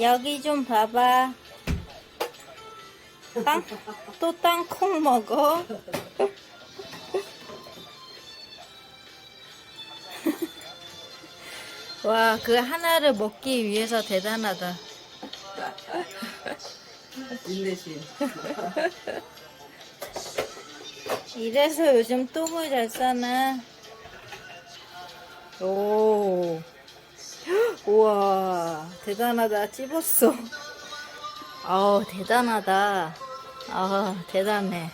여기 좀 봐봐. 땅, 또 땅콩 먹어? 와, 그 하나를 먹기 위해서 대단하다. 인내심. 이래서 요즘 똥을 잘 싸나. 오. 우와, 대단하다. 찝었어. 아우, 대단하다. 아, 대단해.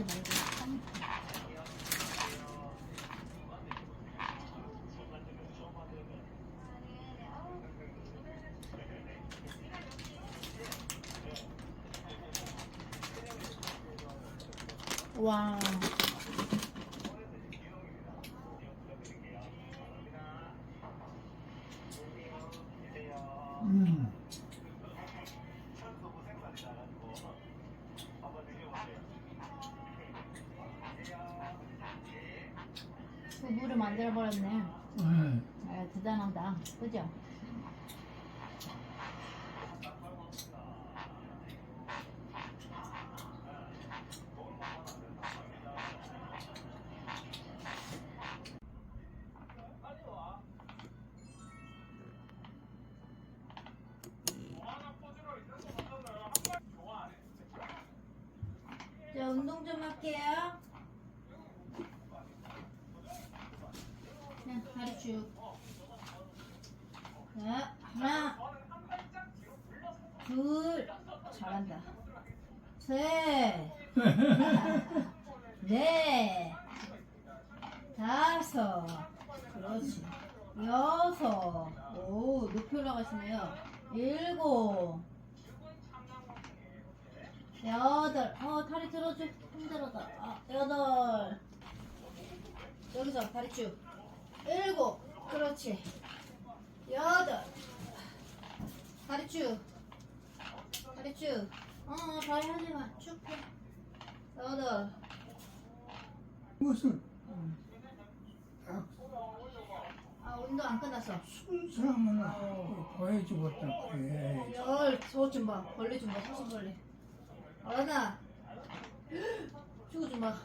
말고 껌. 와. 음. 만들어 버렸네. 네. 아, 대단하다. 그죠? 자, 운동 좀 할게요. 자, 다리 쭉. 자, 하나, 둘, 잘한다. 셋, 넷, 다섯, 그렇지. 여섯, 오, 높이 올라가시네요. 일곱, 여덟, 어, 다리 들어줘. 힘들어다. 아, 여덟. 여기서 다리 쭉. 일곱, 그렇지. 여덟, 다리 쭉. 다리 쭉. 어, 다리 하지 마. 쭉 해. 여덟. 무슨 딱 아, 운동 안 끝났어. 순수함을 보여주겠다 그래. 열, 저좀 봐. 벌레 좀 봐. 사슴벌레. 하나. 저거 좀 봐.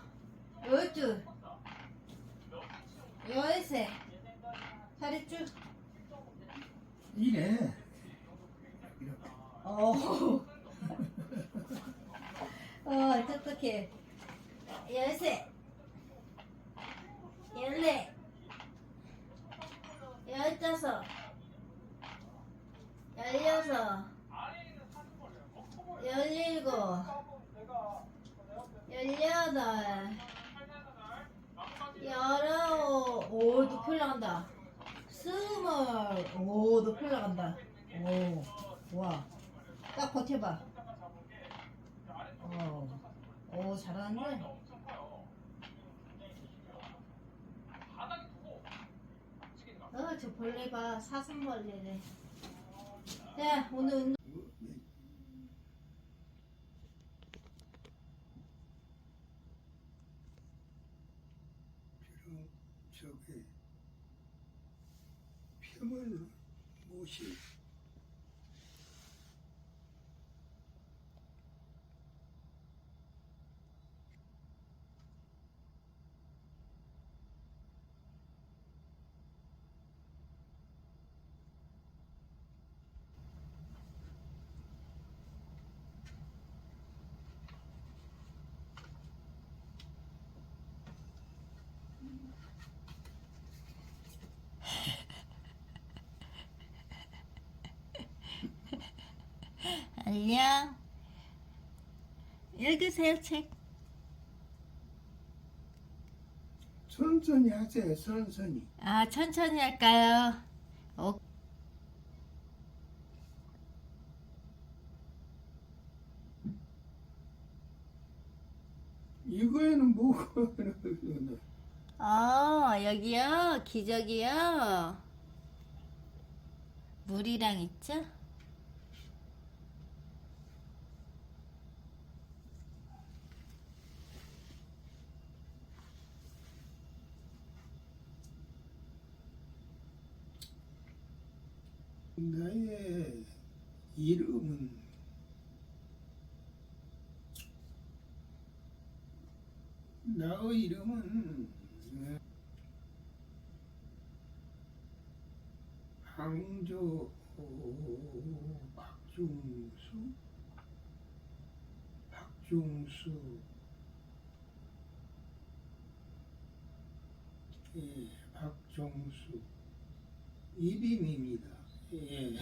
열둘. 열셋. 다리 쭉. 이래 이렇게 어. 어, 똑똑해. 열셋. 열넷. 열다섯. 열여섯. 열일곱. 열여덟. 열아홉. 오, 높이 올라간다. 스물. 오, 높이 올라간다. 오, 와. 딱 버텨봐. 어, 오, 잘하는데? 어, 저 벌레 봐. 사슴벌레네. 자, 오늘 운동. 저기 폐물 못이 안녕. 읽으세요, 책. 천천히 하세요, 천천히. 아, 천천히 할까요? 어, 이거에는 뭐가 어, 여기요. 기저귀요. 물이랑 있죠? 나의 이름은 나의 이름은 항조 박중수 박중수 예, 박종수 이름입니다. 예.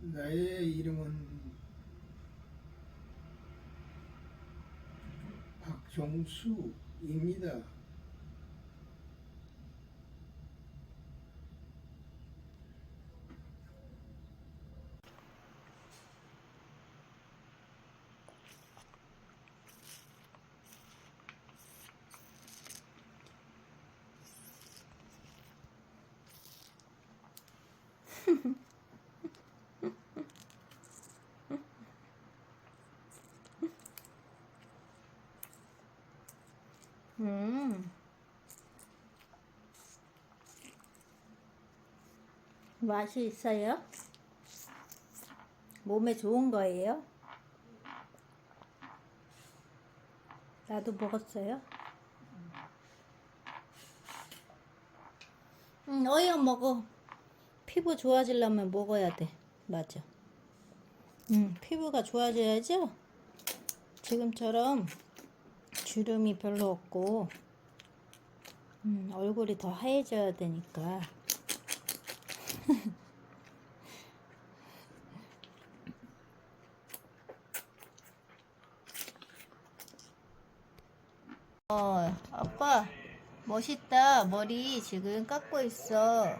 나의 이름은 박종수입니다. 음. 맛이 있어요? 몸에 좋은 거예요? 나도 먹었어요. 응, 어여 먹어. 피부 좋아지려면 먹어야 돼. 맞아. 응, 피부가 좋아져야죠? 지금처럼 주름이 별로 없고, 음, 얼굴이 더 하얘져야 되니까. 어, 아빠, 멋있다. 머리 지금 깎고 있어.